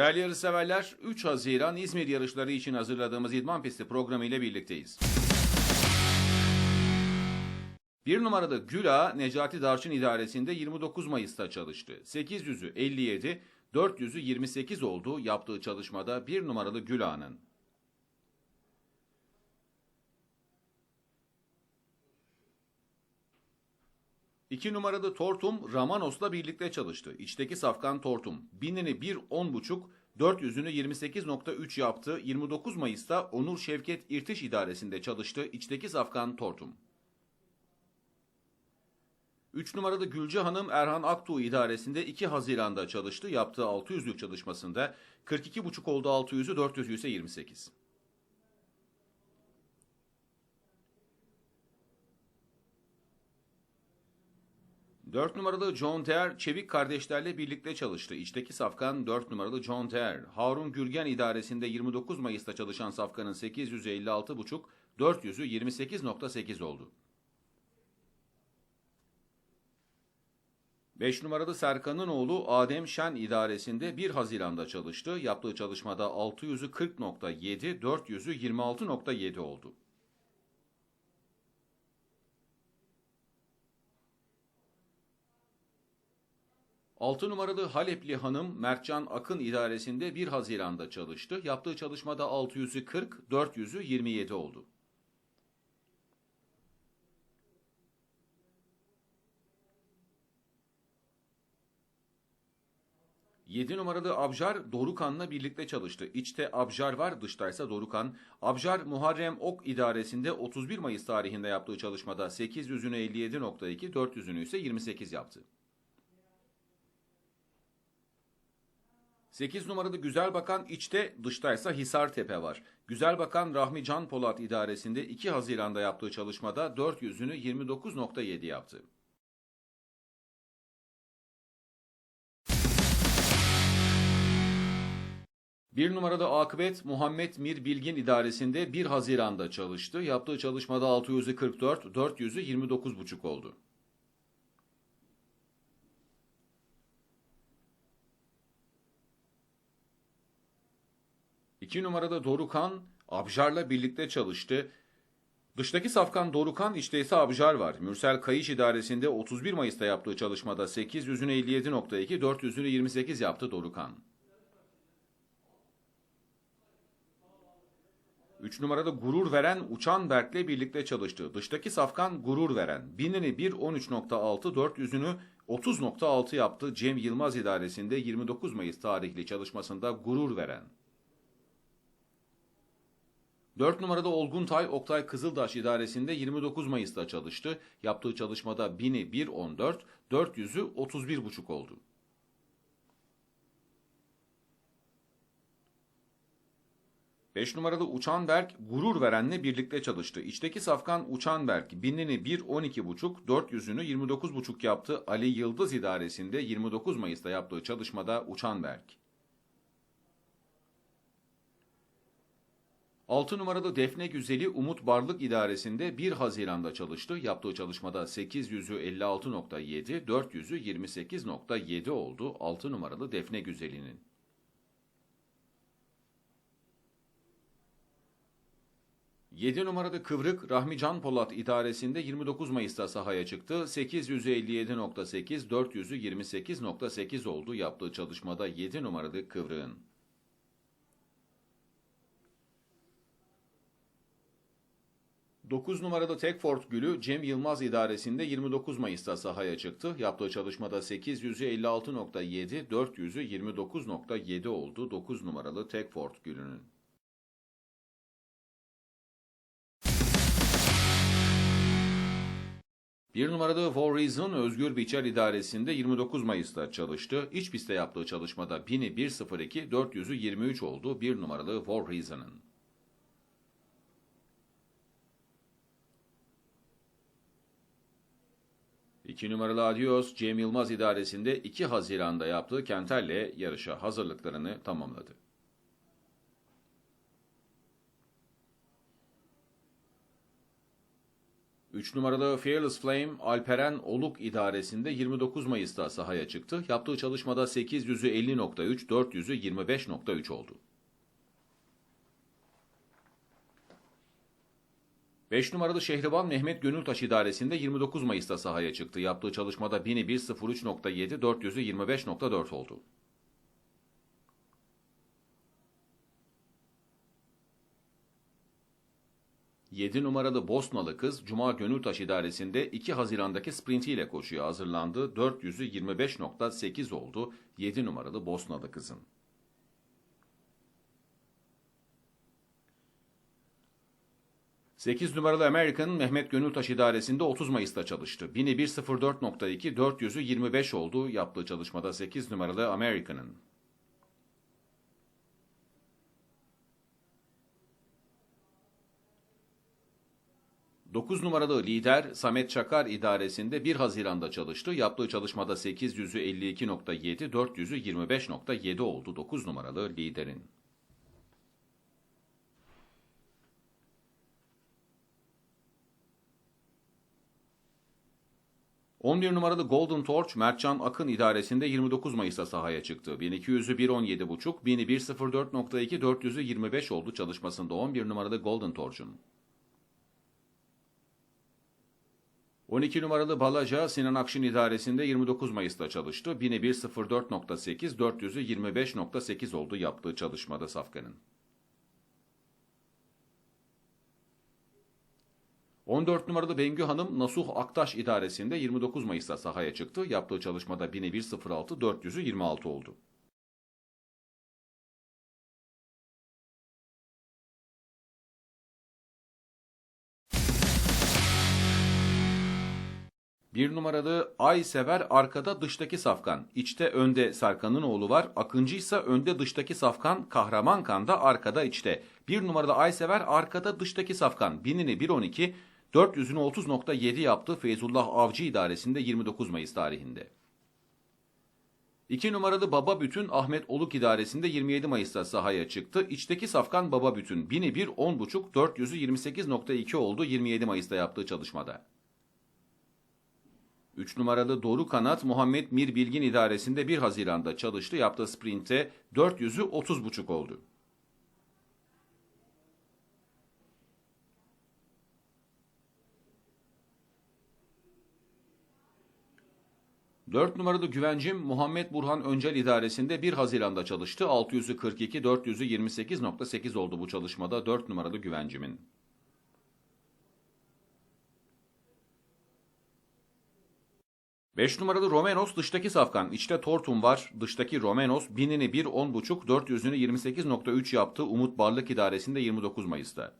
Değerli yarışseverler, 3 Haziran İzmir yarışları için hazırladığımız İdman Pisti programı ile birlikteyiz. Bir numaralı Güla, Necati Darçın idaresinde 29 Mayıs'ta çalıştı. 800'ü 57, 400'ü 28 oldu yaptığı çalışmada bir numaralı Güla'nın. İki numaralı Tortum Ramanos'la birlikte çalıştı. İçteki safkan Tortum. Binini 1.10.5, 400'ünü 28.3 yaptı. 29 Mayıs'ta Onur Şevket İrtiş idaresinde çalıştı. İçteki safkan Tortum. 3 numaralı Gülce Hanım Erhan Aktuğ idaresinde 2 Haziran'da çalıştı. Yaptığı 600'lük çalışmasında 42,5 oldu 600'ü 400'ü ise 28. Dört numaralı John Ter Çevik kardeşlerle birlikte çalıştı. İçteki safkan 4 numaralı John Ter. Harun Gürgen idaresinde 29 Mayıs'ta çalışan safkanın 856,5, 400'ü 28.8 oldu. 5 numaralı Serkan'ın oğlu Adem Şen idaresinde 1 Haziran'da çalıştı. Yaptığı çalışmada 600'ü 40.7, 400'ü 26.7 oldu. Altı numaralı Halepli Hanım Mertcan Akın idaresinde 1 Haziran'da çalıştı. Yaptığı çalışmada 600'ü 40, 400'ü 27 oldu. Yedi numaralı Abjar Dorukan'la birlikte çalıştı. İçte Abjar var, dıştaysa Dorukan. Abjar Muharrem Ok idaresinde 31 Mayıs tarihinde yaptığı çalışmada 800'ünü 57.2, 400'ünü ise 28 yaptı. 8 numaralı Güzel Bakan içte dıştaysa Hisar Tepe var. Güzel Bakan Rahmi Can Polat idaresinde 2 Haziran'da yaptığı çalışmada 400'ünü 29.7 yaptı. Bir numaralı Akıbet Muhammed Mir Bilgin idaresinde 1 Haziran'da çalıştı. Yaptığı çalışmada 600'ü 44, 400'ü 29,5 oldu. İki numarada Dorukan Abjar'la birlikte çalıştı. Dıştaki safkan Dorukan içte ise Abjar var. Mürsel Kayış idaresinde 31 Mayıs'ta yaptığı çalışmada 800'ünü 57.2, 400'ünü 28 yaptı Dorukan. 3 numarada gurur veren Uçan Berk'le birlikte çalıştı. Dıştaki safkan gurur veren. Binini 1.13.6, 400'ünü 30.6 yaptı. Cem Yılmaz idaresinde 29 Mayıs tarihli çalışmasında gurur veren. 4 numarada Olguntay Oktay Kızıldaş idaresinde 29 Mayıs'ta çalıştı. Yaptığı çalışmada 1000'i 1.14, 400'ü 31.5 oldu. Beş numaralı Uçanberk gurur verenle birlikte çalıştı. İçteki safkan Uçanberk binini 1.12.5, 400'ünü 29.5 yaptı. Ali Yıldız idaresinde 29 Mayıs'ta yaptığı çalışmada Uçanberk. 6 numaralı Defne Güzeli Umut Barlık idaresinde 1 Haziran'da çalıştı. Yaptığı çalışmada 800'ü 56.7, 400'ü 28.7 oldu 6 numaralı Defne Güzeli'nin. 7 numarada Kıvrık Rahmi Can Polat idaresinde 29 Mayıs'ta sahaya çıktı. 857.8, 400'ü 28.8 oldu yaptığı çalışmada 7 numaralı Kıvrık'ın. 9 numaralı Tekford Gülü Cem Yılmaz idaresinde 29 Mayıs'ta sahaya çıktı. Yaptığı çalışmada 800'ü 56.7, 400'ü 29.7 oldu 9 numaralı Tekford Gülü'nün. Bir numarada For Reason Özgür Biçer idaresinde 29 Mayıs'ta çalıştı. İç pistte yaptığı çalışmada 1000'i 1.02, 400'ü 23 oldu. Bir numaralı For Reason'ın. İki numaralı Adios Cem Yılmaz idaresinde 2 Haziran'da yaptığı Kenter'le yarışa hazırlıklarını tamamladı. 3 numaralı Fearless Flame Alperen Oluk idaresinde 29 Mayıs'ta sahaya çıktı. Yaptığı çalışmada 800'ü 50.3, 400'ü 25.3 oldu. 5 numaralı Şehriban Mehmet Gönültaş idaresinde 29 Mayıs'ta sahaya çıktı. Yaptığı çalışmada 1000'i 1.03.7, 400'ü 25.4 oldu. 7 numaralı Bosnalı kız Cuma Gönültaş idaresinde 2 Haziran'daki sprintiyle koşuya hazırlandı. 400'ü 25.8 oldu 7 numaralı Bosnalı kızın. Sekiz numaralı American Mehmet Gönültaş idaresinde 30 Mayıs'ta çalıştı. 1000'i 1.04.2, 400'ü 25 oldu yaptığı çalışmada 8 numaralı American'ın. 9 numaralı lider Samet Çakar idaresinde 1 Haziran'da çalıştı. Yaptığı çalışmada 800'ü 52.7, 400'ü 25.7 oldu 9 numaralı liderin. ...11 numaralı Golden Torch Mertcan Akın idaresinde 29 Mayıs'ta sahaya çıktı. 1200'ü 1.17.5, 1000'i 1.04.2, 400'ü 25 oldu çalışmasında 11 numaralı Golden Torch'un. 12 numaralı Balaca Sinan Akşin idaresinde 29 Mayıs'ta çalıştı. 1000'i 1.04.8, 400'ü 25.8 oldu yaptığı çalışmada Safkan'ın. 14 numaralı Bengü Hanım Nasuh Aktaş idaresinde 29 Mayıs'ta sahaya çıktı. Yaptığı çalışmada 1000'i 1.06, 400'ü 26 oldu. Bir numaralı Ay Sever arkada dıştaki Safkan. İçte önde Serkan'ın oğlu var. Akıncı ise önde dıştaki Safkan. Kahraman Kan da arkada içte. Bir numaralı Ay Sever arkada dıştaki Safkan. Binini 1.12 400'ünü 30.7 yaptı Feyzullah Avcı idaresinde 29 Mayıs tarihinde. 2 numaralı Baba Bütün Ahmet Oluk idaresinde 27 Mayıs'ta sahaya çıktı. İçteki Safkan Baba Bütün 1000'i 1 10.5 400'ü 28.2 oldu 27 Mayıs'ta yaptığı çalışmada. 3 numaralı Doğru Kanat Muhammed Mir Bilgin idaresinde 1 Haziran'da çalıştı. Yaptığı sprinte 400'ü 30.5 oldu. Dört numaralı güvencim Muhammed Burhan Öncel idaresinde 1 Haziran'da çalıştı. 600'ü 42, 400'ü 28.8 oldu bu çalışmada 4 numaralı güvencimin. 5 numaralı Romenos dıştaki safkan. İçte Tortum var. Dıştaki Romenos binini 1 10.5 400'ünü 28.3 yaptı. Umut Barlık idaresinde 29 Mayıs'ta.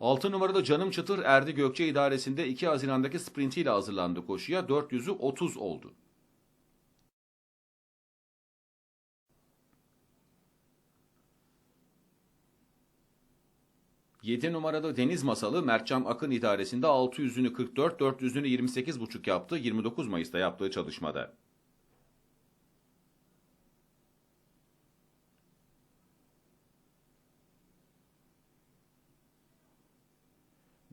6 numaralı Canım Çıtır Erdi Gökçe idaresinde 2 Haziran'daki sprintiyle hazırlandı koşuya. 400'ü 30 oldu. 7 numaralı Deniz Masalı Mertcan Akın idaresinde 600'ünü 44, 400'ünü 28,5 yaptı 29 Mayıs'ta yaptığı çalışmada.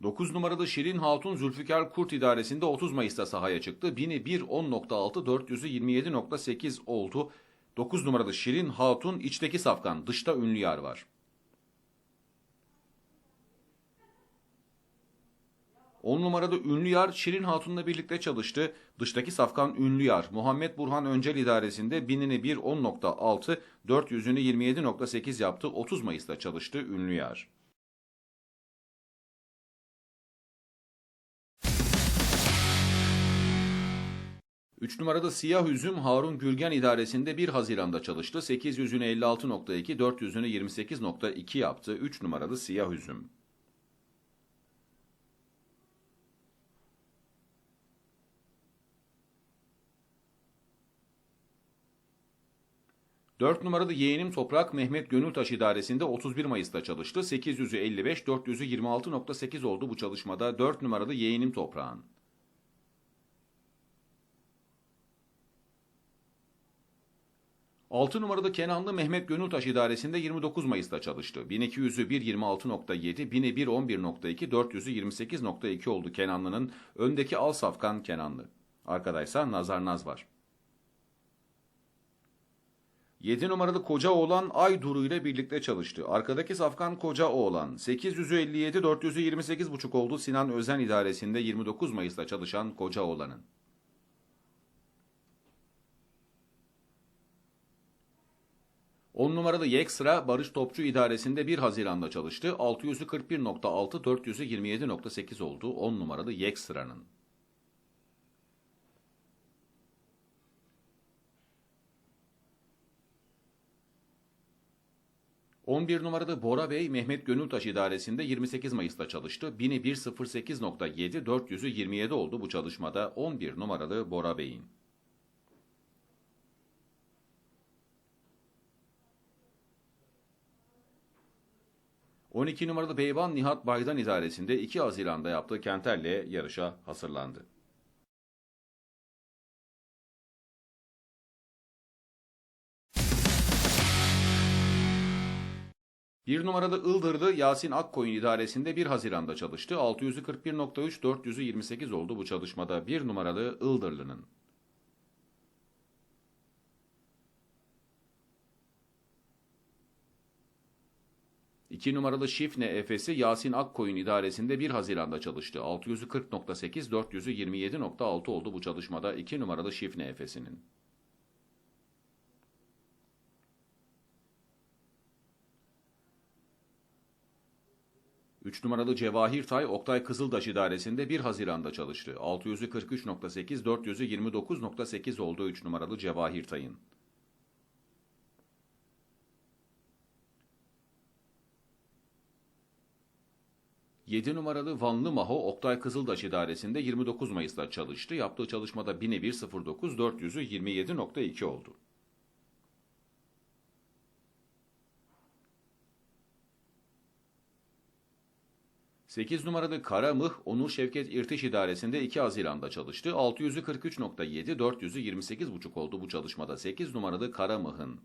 Dokuz numaralı Şirin Hatun Zülfikar Kurt idaresinde 30 Mayıs'ta sahaya çıktı. 1000'i 1 10.6 400'ü 27.8 oldu. 9 numaralı Şirin Hatun içteki safkan dışta ünlü yar var. 10 numarada ünlü yar Şirin Hatun'la birlikte çalıştı. Dıştaki safkan ünlü yar Muhammed Burhan Öncel idaresinde binini 1 10.6, 400'ünü 27.8 yaptı. 30 Mayıs'ta çalıştı ünlü yar. Üç numarada siyah üzüm Harun Gülgen idaresinde 1 Haziran'da çalıştı. 800'ünü 56.2, 400'ünü 28.2 yaptı. 3 numaralı siyah üzüm. 4 numaralı yeğenim Toprak Mehmet Gönültaş idaresinde 31 Mayıs'ta çalıştı. 800'ü 55, 400'ü 26.8 oldu bu çalışmada 4 numaralı yeğenim Toprağın. 6 numaralı Kenanlı Mehmet Gönültaş idaresinde 29 Mayıs'ta çalıştı. 1200'ü 1.26.7, 1000'i 1.11.2, 400'ü 28.2 oldu Kenanlı'nın. Öndeki al safkan Kenanlı. Arkadaysa Nazar Naz var. 7 numaralı Koca Oğlan Ay Duru ile birlikte çalıştı. Arkadaki Safkan Koca Oğlan 857 428,5 oldu Sinan Özen idaresinde 29 Mayıs'ta çalışan Koca Oğlan'ın. On numaralı Yek sıra Barış Topçu idaresinde 1 Haziran'da çalıştı. 600'ü 41.6, 400'ü 27.8 oldu 10 numaralı Yek 11 numarada Bora Bey Mehmet Gönültaş idaresinde 28 Mayıs'ta çalıştı. 1000'i 108.7, 400'ü 27 oldu bu çalışmada 11 numaralı Bora Bey'in. ...12 numaralı Beyvan Nihat Baydan idaresinde 2 Haziran'da yaptığı Kenter'le yarışa hazırlandı. Bir numaralı Ildırlı Yasin Akkoyun idaresinde 1 Haziran'da çalıştı. 641.3, 400'ü 28 oldu bu çalışmada bir numaralı Ildırlı'nın. İki numaralı Şifne Efes'i Yasin Akkoyun idaresinde 1 Haziran'da çalıştı. 640.8, 400'ü 27.6 oldu bu çalışmada 2 numaralı Şifne Efes'inin. 3 numaralı Cevahir Tay Oktay Kızıldaş idaresinde 1 Haziran'da çalıştı. 600'ü 43.8, 400'ü 29.8 oldu 3 numaralı Cevahir Tay'ın. Yedi numaralı Vanlı Maho Oktay Kızıldaş idaresinde 29 Mayıs'ta çalıştı. Yaptığı çalışmada 1000'e 1.09, 400'ü 27.2 oldu. 8 numaralı Karamıh Onur Şevket İrtiş İdaresi'nde 2 Haziran'da çalıştı. 600'ü 43.7, 400'ü 28.5 oldu bu çalışmada 8 numaralı Karamıh'ın.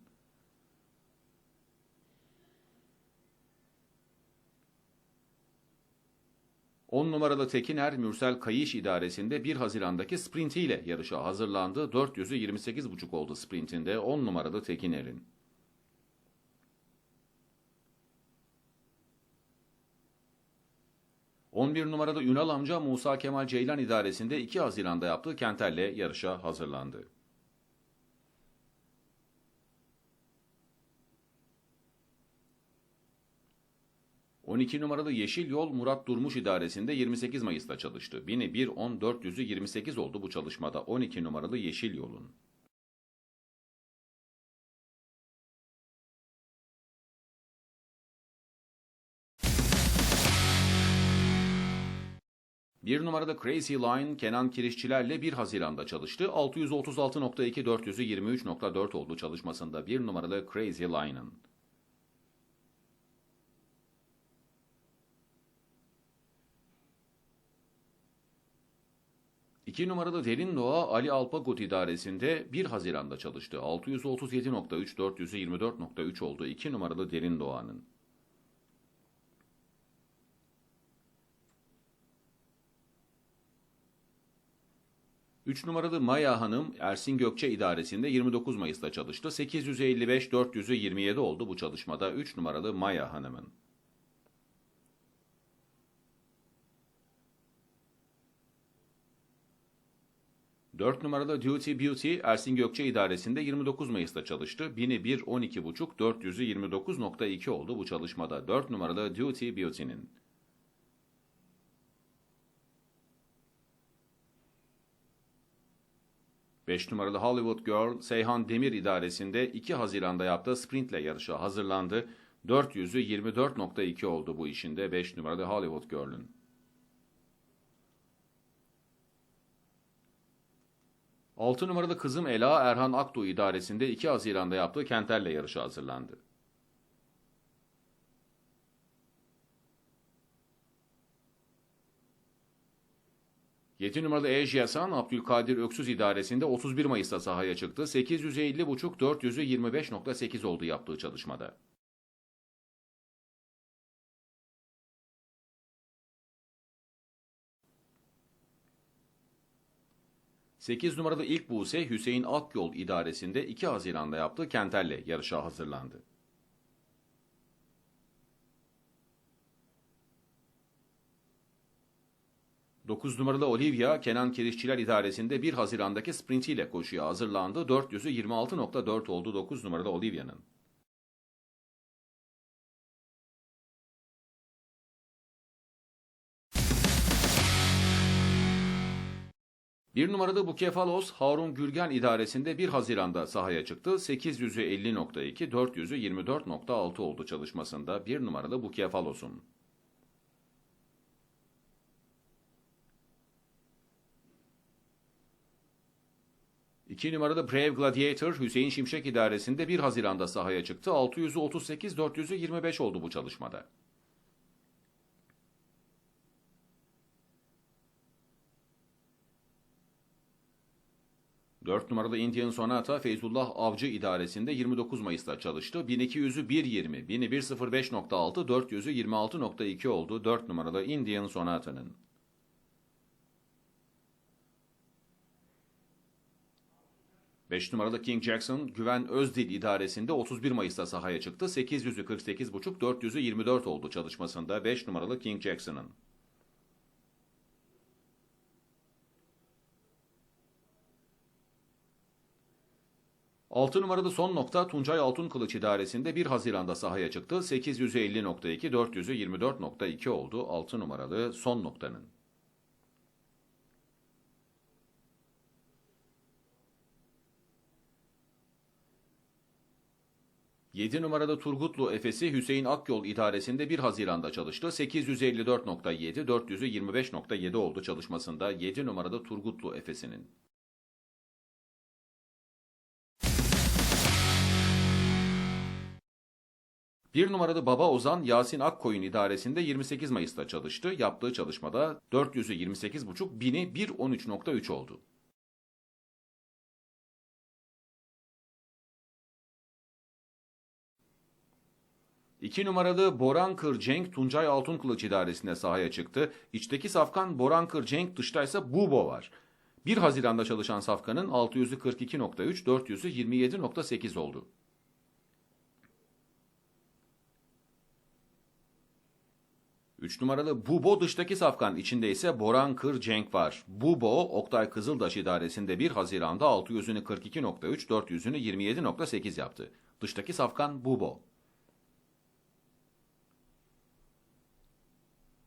On numaralı Tekiner Mürsel Kayış İdaresi'nde 1 Haziran'daki sprintiyle yarışa hazırlandı. 400'ü 28.5 oldu sprintinde 10 numaralı Tekiner'in. 11 numarada Ünal amca Musa Kemal Ceylan idaresinde 2 Haziran'da yaptığı Kenter'le yarışa hazırlandı. ...12 numaralı Yeşil Yol Murat Durmuş idaresinde 28 Mayıs'ta çalıştı. 1000'i 1, 10, 400'ü 28 oldu bu çalışmada 12 numaralı Yeşil Yol'un. Bir numarada Crazy Line Kenan Kirişçilerle 1 Haziran'da çalıştı. 636.2 400'ü 23.4 oldu çalışmasında bir numaralı Crazy Line'ın. İki numaralı Derin Doğa Ali Alpagut idaresinde 1 Haziran'da çalıştı. 637.3 400'ü 24.3 oldu. 2 numaralı Derin Doğa'nın. 3 numaralı Maya Hanım Ersin Gökçe idaresinde 29 Mayıs'ta çalıştı. 855 400'ü 27 oldu bu çalışmada 3 numaralı Maya Hanım'ın. Dört numaralı Duty Beauty Ersin Gökçe idaresinde 29 Mayıs'ta çalıştı. 1000'i 1 12,5 400'ü 29.2 oldu bu çalışmada 4 numaralı Duty Beauty'nin. 5 numaralı Hollywood Girl Seyhan Demir idaresinde 2 Haziran'da yaptığı sprintle yarışa hazırlandı. 400'ü 24.2 oldu bu işinde 5 numaralı Hollywood Girl'ün. Altı numaralı kızım Ela Erhan Aktu idaresinde 2 Haziran'da yaptığı Kenter'le yarışa hazırlandı. 7 numaralı Ejyasan Abdülkadir Öksüz idaresinde 31 Mayıs'ta sahaya çıktı. 850.5 400'ü 25.8 oldu yaptığı çalışmada. 8 numaralı ilk Buse Hüseyin Akyol idaresinde 2 Haziran'da yaptığı Kenter'le yarışa hazırlandı. Dokuz numaralı Olivia, Kenan Kirişçiler idaresinde 1 Haziran'daki sprintiyle koşuya hazırlandı. 400'ü 26.4 oldu 9 numaralı Olivia'nın. Bir numaralı Bukefalos Harun Gürgen idaresinde 1 Haziran'da sahaya çıktı. 800'ü 50.2, 400'ü 24.6 oldu çalışmasında bir numaralı Bukefalos'un. İki numaralı Brave Gladiator Hüseyin Şimşek idaresinde 1 Haziran'da sahaya çıktı. 600'ü 38, 400'ü 25 oldu bu çalışmada. 4 numaralı Indian Sonata Feyzullah Avcı idaresinde 29 Mayıs'ta çalıştı. 1200'ü 1.20, 1000'i 1.05.6, 400'ü 26.2 oldu 4 numaralı Indian Sonata'nın. Beş numaralı King Jackson Güven Özdil idaresinde 31 Mayıs'ta sahaya çıktı. 800'ü 48.5, 400'ü 24 oldu çalışmasında 5 numaralı King Jackson'ın. 6 numaralı son nokta Tuncay Altın Kılıç idaresinde 1 Haziran'da sahaya çıktı. 850.2, 400'ü 24.2 oldu 6 numaralı son noktanın. Yedi numaralı Turgutlu Efes'i Hüseyin Akyol idaresinde 1 Haziran'da çalıştı. 854.7, 400'ü 25.7 oldu çalışmasında 7 numaralı Turgutlu Efes'inin. Bir numaralı Baba Ozan Yasin Akkoyun idaresinde 28 Mayıs'ta çalıştı. Yaptığı çalışmada 400'ü 28,5, 1000'i 113.3 oldu. İki numaralı Borankır Cenk Tuncay Altınkılıç idaresinde sahaya çıktı. İçteki safkan Borankır Cenk dıştaysa Bubo var. 1 Haziran'da çalışan safkanın 600'ü 42.3, 400'ü 27.8 oldu. 3 numaralı Bubo dıştaki safkan içinde ise Boran Kır Cenk var. Bubo Oktay Kızıldaş idaresinde 1 Haziran'da 600'ünü 42.3 400'ünü 27.8 yaptı. Dıştaki safkan Bubo.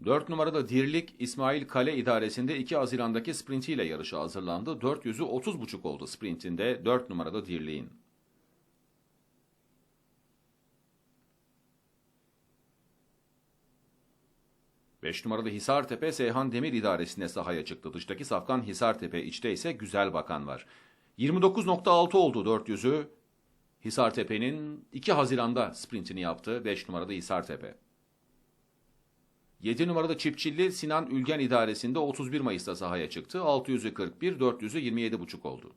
4 numarada Dirlik İsmail Kale idaresinde 2 Haziran'daki sprintiyle yarışa hazırlandı. 400'ü 30.5 oldu sprintinde 4 numarada Dirlik'in. 5 numaralı Hisartepe Seyhan Demir idaresine sahaya çıktı. Dıştaki safkan Hisartepe, içte ise Güzel Bakan var. 29.6 oldu 400'ü. Hisartepe'nin 2 Haziran'da sprintini yaptı 5 numarada Hisartepe. 7 numarada Çipçilli Sinan Ülgen idaresinde 31 Mayıs'ta sahaya çıktı. 600'ü 41, 400'ü 27,5 oldu.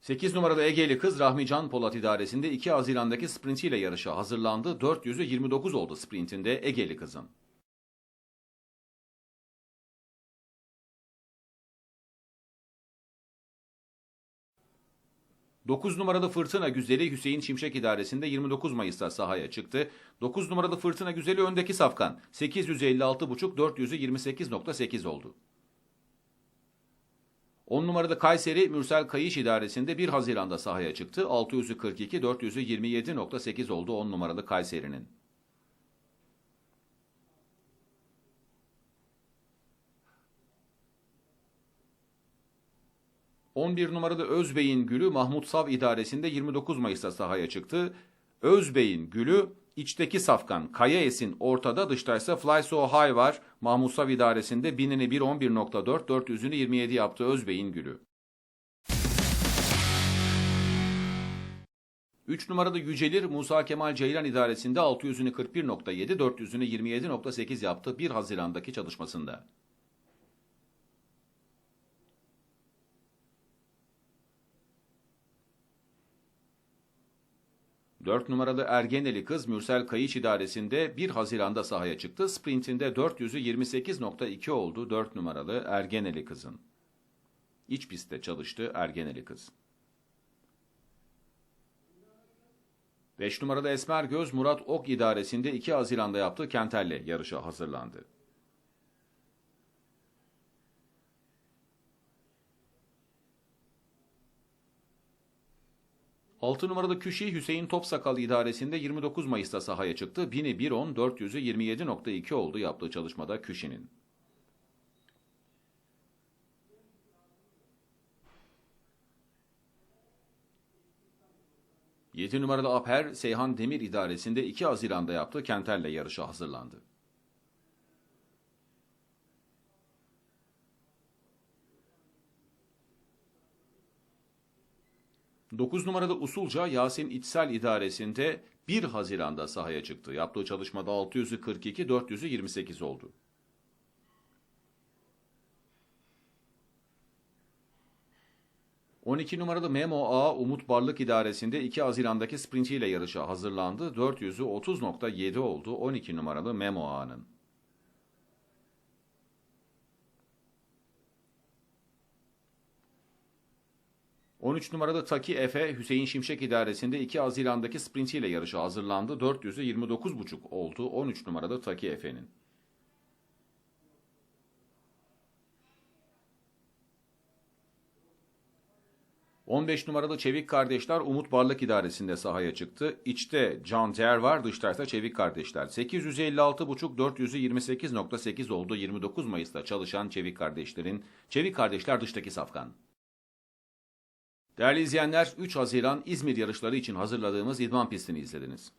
8 numaralı Egeli kız Rahmi Can Polat idaresinde 2 Haziran'daki sprintiyle yarışa hazırlandı. 400'ü 29 oldu sprintinde Egeli kızın. Dokuz numaralı Fırtına Güzeli Hüseyin Şimşek idaresinde 29 Mayıs'ta sahaya çıktı. 9 numaralı Fırtına Güzeli öndeki safkan 856,5 400'ü 28.8 oldu. 10 numarada Kayseri Mürsel Kayış idaresinde 1 Haziran'da sahaya çıktı. 600'ü 42, 400'ü 27.8 oldu 10 numaralı Kayseri'nin. ...11 numaralı Özbey'in gülü Mahmut Sav idaresinde 29 Mayıs'ta sahaya çıktı. Özbey'in gülü İçteki safkan Kaya Esin ortada dıştaysa Fly So High var. Mahmusav idaresinde binini 1.11.4 400'ünü 27 yaptı Özbey'in gülü. 3 numarada Yücelir Musa Kemal Ceylan idaresinde 600'ünü 41.7, 400'ünü 27.8 yaptı 1 Haziran'daki çalışmasında. 4 numaralı Ergeneli kız Mürsel Kayıç idaresinde 1 Haziran'da sahaya çıktı. Sprintinde 400'ü 28.2 oldu 4 numaralı Ergeneli kızın. İç pistte çalıştı Ergeneli kız. 5 numaralı Esmer Göz Murat Ok idaresinde 2 Haziran'da yaptığı Kenter'le yarışa hazırlandı. 6 numaralı Küşi Hüseyin Topsakal idaresinde 29 Mayıs'ta sahaya çıktı. 1000'i 1.10, 400'ü 27.2 oldu yaptığı çalışmada Küşi'nin. Yedi numaralı Aper Seyhan Demir idaresinde 2 Haziran'da yaptığı Kenter'le yarışa hazırlandı. 9 numaralı Usulca Yasin İçsel idaresinde 1 Haziran'da sahaya çıktı. Yaptığı çalışmada 600'ü 42, 400'ü 28 oldu. ...12 numaralı Memo A Umut Barlık idaresinde 2 Haziran'daki sprintiyle yarışa hazırlandı. 400'ü 30.7 oldu 12 numaralı Memo A'nın. 13 numaralı Taki Efe Hüseyin Şimşek idaresinde 2 Haziran'daki sprintiyle yarışa hazırlandı. 400'ü 29.5 oldu 13 numaralı Taki Efe'nin. ...15 numaralı Çevik Kardeşler Umut Barlık idaresinde sahaya çıktı. İçte Can Ter var, dış tarafta Çevik Kardeşler. 856.5 400'ü 28.8 oldu 29 Mayıs'ta çalışan Çevik Kardeşlerin. Çevik Kardeşler dıştaki safkan. Değerli izleyenler 3 Haziran İzmir yarışları için hazırladığımız idman pistini izlediniz.